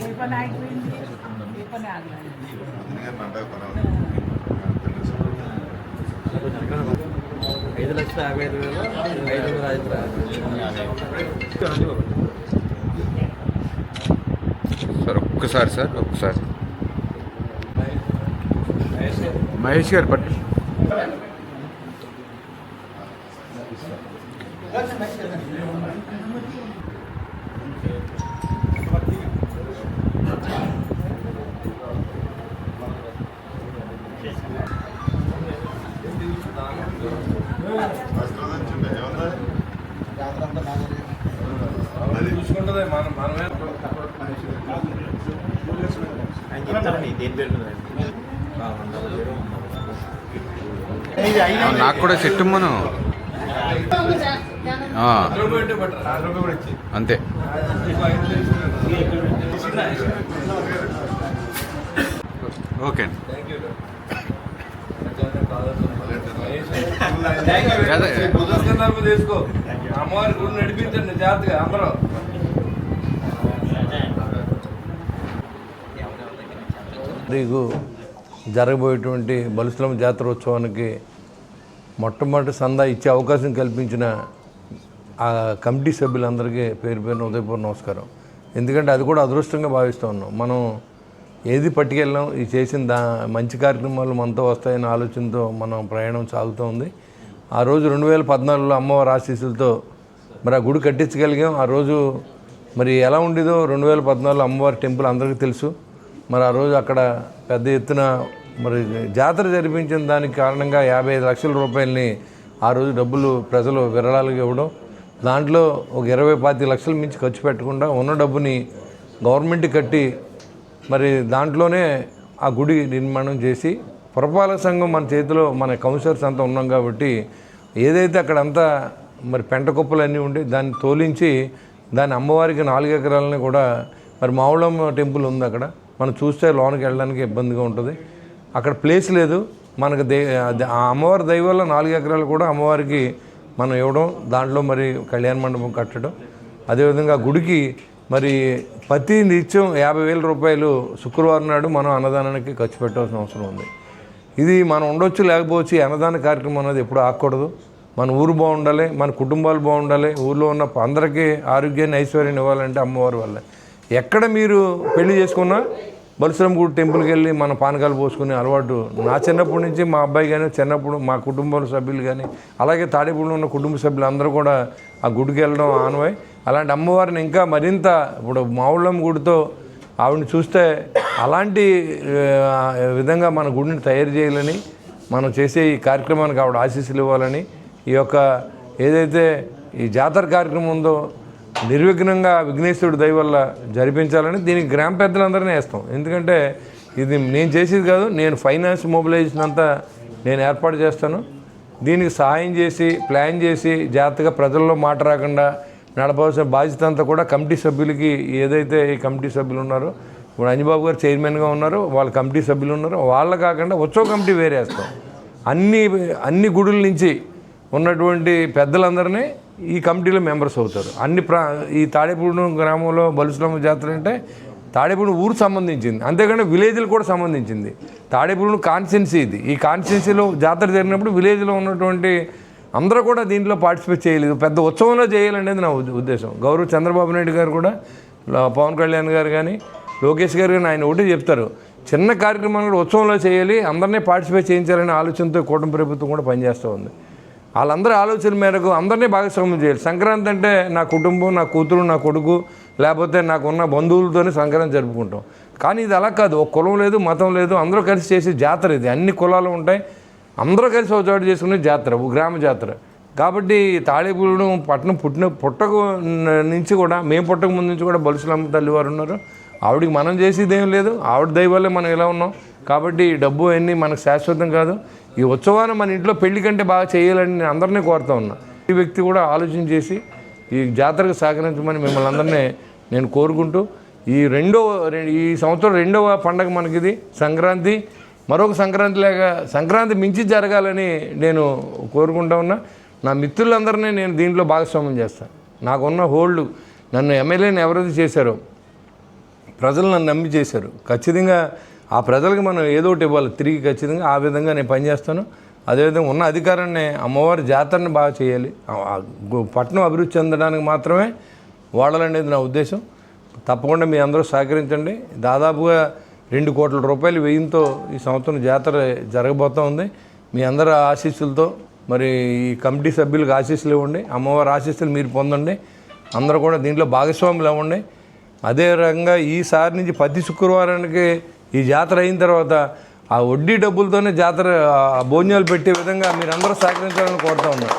ఏ పని ఆగిపోయింది ఏ పని ఆగలేదు ఐదు లక్షల యాభై ఐదు వేలు ఐదు వందల ఐదు సార్ ఒక్కసారి సార్ ఒక్కసారి. మహేష్ గారు పట్టు. చూసుకుంటుంది మనం మనమే ఆయన చెప్తారండి దేని పేరు నాకు కూడా సెట్ మనం అంతే. ఓకే అండి. థ్యాంక్ యూ అదే. కుదరదు తీసుకో. అమ్మవారి గుడి నడిపించండి జాగ్రత్తగా అందరూ. తారీఖు జరగబోయేటువంటి బలుసులమ్మ జాతరోత్సవానికి మొట్టమొదటి సందా ఇచ్చే అవకాశం కల్పించిన ఆ కమిటీ సభ్యులందరికీ పేరు పేరున ఉదయపూర్ నమస్కారం. ఎందుకంటే అది కూడా అదృష్టంగా భావిస్తూ ఉన్నాం. మనం ఏది పట్టుకెళ్ళాం ఈ చేసిన దా మంచి కార్యక్రమాలు మనతో వస్తాయనే ఆలోచనతో మనం ప్రయాణం సాగుతూ ఉంది. ఆ రోజు రెండు వేల పద్నాలుగులో అమ్మవారి ఆశీస్సులతో మరి ఆ గుడి కట్టించగలిగాం. ఆ రోజు మరి ఎలా ఉండేదో రెండు వేల పద్నాలుగులో అమ్మవారి టెంపుల్ అందరికీ తెలుసు. మరి ఆ రోజు అక్కడ పెద్ద ఎత్తున మరి జాతర జరిపించిన దానికి కారణంగా యాభై ఐదు లక్షల రూపాయలని ఆ రోజు డబ్బులు ప్రజలు విరాళాలుగా ఇవ్వడం దాంట్లో ఒక ఇరవై పాతి లక్షల మించి ఖర్చు పెట్టకుండా ఉన్న డబ్బుని గవర్నమెంట్ కట్టి మరి దాంట్లోనే ఆ గుడి నిర్మాణం చేసి పురపాలక సంఘం మన చేతిలో మన కౌన్సిలర్స్ అంతా ఉన్నాం కాబట్టి ఏదైతే అక్కడంతా మరి పెంట కుప్పలు అన్నీ ఉండి దాన్ని తోలించి దాని అమ్మవారికి నాలుగు ఎకరాలని కూడా మరి మావుళమ్మ టెంపుల్ ఉంది అక్కడ. మనం చూస్తే లోనికి వెళ్ళడానికి ఇబ్బందిగా ఉంటుంది. అక్కడ ప్లేస్ లేదు. మనకు దే ఆ అమ్మవారి దయ వల్ల నాలుగు ఎకరాలు కూడా అమ్మవారికి మనం ఇవ్వడం దాంట్లో మరి కళ్యాణ మండపం కట్టడం. అదేవిధంగా గుడికి మరి ప్రతి నిత్యం యాభై వేల రూపాయలు శుక్రవారం నాడు మనం అన్నదానానికి ఖర్చు పెట్టాల్సిన అవసరం ఉంది. ఇది మనం ఉండొచ్చు లేకపోవచ్చు అన్నదాన కార్యక్రమం అనేది ఎప్పుడు ఆకూడదు మన ఊరు బాగుండాలి మన కుటుంబాలు బాగుండాలి. ఊర్లో ఉన్న అందరికీ ఆరోగ్యాన్ని ఐశ్వర్యాన్ని ఇవ్వాలంటే అమ్మవారి వల్ల. ఎక్కడ మీరు పెళ్ళి చేసుకున్నా బలసరంగూడు గుడి టెంపుల్కి వెళ్ళి మన పానకాలు పోసుకునే అలవాటు నా చిన్నప్పటి నుంచి మా అబ్బాయి కానీ చిన్నప్పుడు మా కుటుంబ సభ్యులు కానీ అలాగే తాడేపూడిలో ఉన్న కుటుంబ సభ్యులు అందరూ కూడా ఆ గుడికి వెళ్ళడం ఆనవాయి. అలాంటి అమ్మవారిని ఇంకా మరింత ఇప్పుడు మావుళ్ళమ్మ గుడితో ఆవిడని చూస్తే అలాంటి విధంగా మన గుడిని తయారు చేయాలని మనం చేసే ఈ కార్యక్రమానికి ఆవిడ ఆశీస్సులు ఇవ్వాలని ఈ యొక్క ఏదైతే ఈ జాతర కార్యక్రమం ఉందో నిర్విఘ్నంగా విఘ్నేశ్వరుడు దయ వల్ల జరిపించాలని దీనికి గ్రామ పెద్దలందరినీ వేస్తాం. ఎందుకంటే ఇది నేను చేసేది కాదు నేను ఫైనాన్స్ మొబిలైజేషన్ అంతా నేను ఏర్పాటు చేస్తాను. దీనికి సహాయం చేసి ప్లాన్ చేసి జాగ్రత్తగా ప్రజల్లో మాట రాకుండా నడపవలసిన బాధ్యత అంతా కూడా కమిటీ సభ్యులకి ఏదైతే ఈ కమిటీ సభ్యులు ఉన్నారో ఇప్పుడు అంజబాబు గారు చైర్మన్గా ఉన్నారు వాళ్ళ కమిటీ సభ్యులు ఉన్నారు వాళ్ళ కాకుండా ఉత్సవ కమిటీ వేరేస్తాం. అన్ని అన్ని గుడుల నుంచి ఉన్నటువంటి పెద్దలందరినీ ఈ కమిటీలో మెంబర్స్ అవుతారు. అన్ని ప్రా ఈ తాడేపూడి గ్రామంలో బలుసులమ్మ జాతర అంటే తాడేపూడి ఊరు సంబంధించింది. అంతేకాని విలేజ్లు కూడా సంబంధించింది. తాడేపూడి కాన్స్టిట్యున్సీ ఇది. ఈ కాన్స్టిట్యున్సీలో జాతర జరిగినప్పుడు విలేజ్లో ఉన్నటువంటి అందరూ కూడా దీంట్లో పార్టిసిపేట్ చేయలేదు. పెద్ద ఉత్సవంలో చేయాలనేది నా ఉద్దేశం. గౌరవ్ చంద్రబాబు నాయుడు గారు కూడా పవన్ కళ్యాణ్ గారు కానీ లోకేష్ గారు కానీ ఆయన ఒకటి చెప్తారు. చిన్న కార్యక్రమాలు కూడా ఉత్సవంలో చేయాలి అందరినీ పార్టిసిపేట్ చేయించాలనే ఆలోచనతో కూటమి ప్రభుత్వం కూడా పనిచేస్తూ ఉంది. వాళ్ళందరి ఆలోచన మేరకు అందరినీ భాగస్వామ్యం చేయాలి. సంక్రాంతి అంటే నా కుటుంబం నా కూతురు నా కొడుకు లేకపోతే నాకున్న బంధువులతోనే సంక్రాంతి జరుపుకుంటాం. కానీ ఇది అలా కాదు. ఒక కులం లేదు మతం లేదు అందరూ కలిసి చేసే జాతర ఇది. అన్ని కులాలు ఉంటాయి. అందరూ కలిసి ఒక చోట చేసుకునే జాతర గ్రామ జాతర. కాబట్టి తాళేపూడడం పట్టణం పుట్టిన పుట్టక నుంచి కూడా మేము పుట్టక ముందు నుంచి కూడా బలుసులమ్మ తల్లి వారు ఉన్నారు. ఆవిడకి మనం చేసేది ఏం లేదు. ఆవిడ దయ వల్లే మనం ఇలా ఉన్నాం. కాబట్టి ఈ డబ్బు అన్నీ మనకు శాశ్వతం కాదు. ఈ ఉత్సవాన్ని మన ఇంట్లో పెళ్ళి కంటే బాగా చేయాలని నేను అందరినీ కోరుతా ఉన్నా. ఈ వ్యక్తి కూడా ఆలోచన చేసి ఈ జాతరకు సహకరించమని మిమ్మల్ని అందరినీ నేను కోరుకుంటూ ఈ రెండో రె- ఈ సంవత్సరం రెండవ పండగ మనకిది సంక్రాంతి. మరొక సంక్రాంతి లేక సంక్రాంతి మించి జరగాలని నేను కోరుకుంటా ఉన్నా. నా మిత్రులందరినీ నేను దీంట్లో భాగస్వామ్యం చేస్తాను నాకున్న హోల్డ్ నన్ను ఎమ్మెల్యేని ఎవరైతే చేశారో ప్రజలు నన్ను నమ్మి చేశారు. ఖచ్చితంగా ఆ ప్రజలకు మనం ఏదో ఒకటి ఇవ్వాలి. తిరిగి ఖచ్చితంగా ఆ విధంగా నేను పనిచేస్తాను అదేవిధంగా ఉన్న అధికారాన్ని అమ్మవారి జాతరని బాగా చేయాలి. పట్టణం అభివృద్ధి చెందడానికి మాత్రమే వాడాలనేది నా ఉద్దేశం. తప్పకుండా మీ అందరూ సహకరించండి. దాదాపుగా రెండు కోట్ల రూపాయలు వ్యయంతో ఈ సంవత్సరం జాతర జరగబోతూ ఉంది. మీ అందరి ఆశీస్సులతో మరి ఈ కమిటీ సభ్యులకు ఆశీస్సులు ఇవ్వండి. అమ్మవారి ఆశీస్సులు మీరు పొందండి. అందరూ కూడా దీంట్లో భాగస్వాములు అవ్వండి. అదే రకంగా ఈసారి నుంచి ప్రతి శుక్రవారానికి ఈ జాతర అయిన తర్వాత ఆ వడ్డీ డబ్బులతోనే జాతర ఆ భోజనాలు పెట్టే విధంగా మీరందరూ సహకరించాలని కోరుతా ఉన్నాను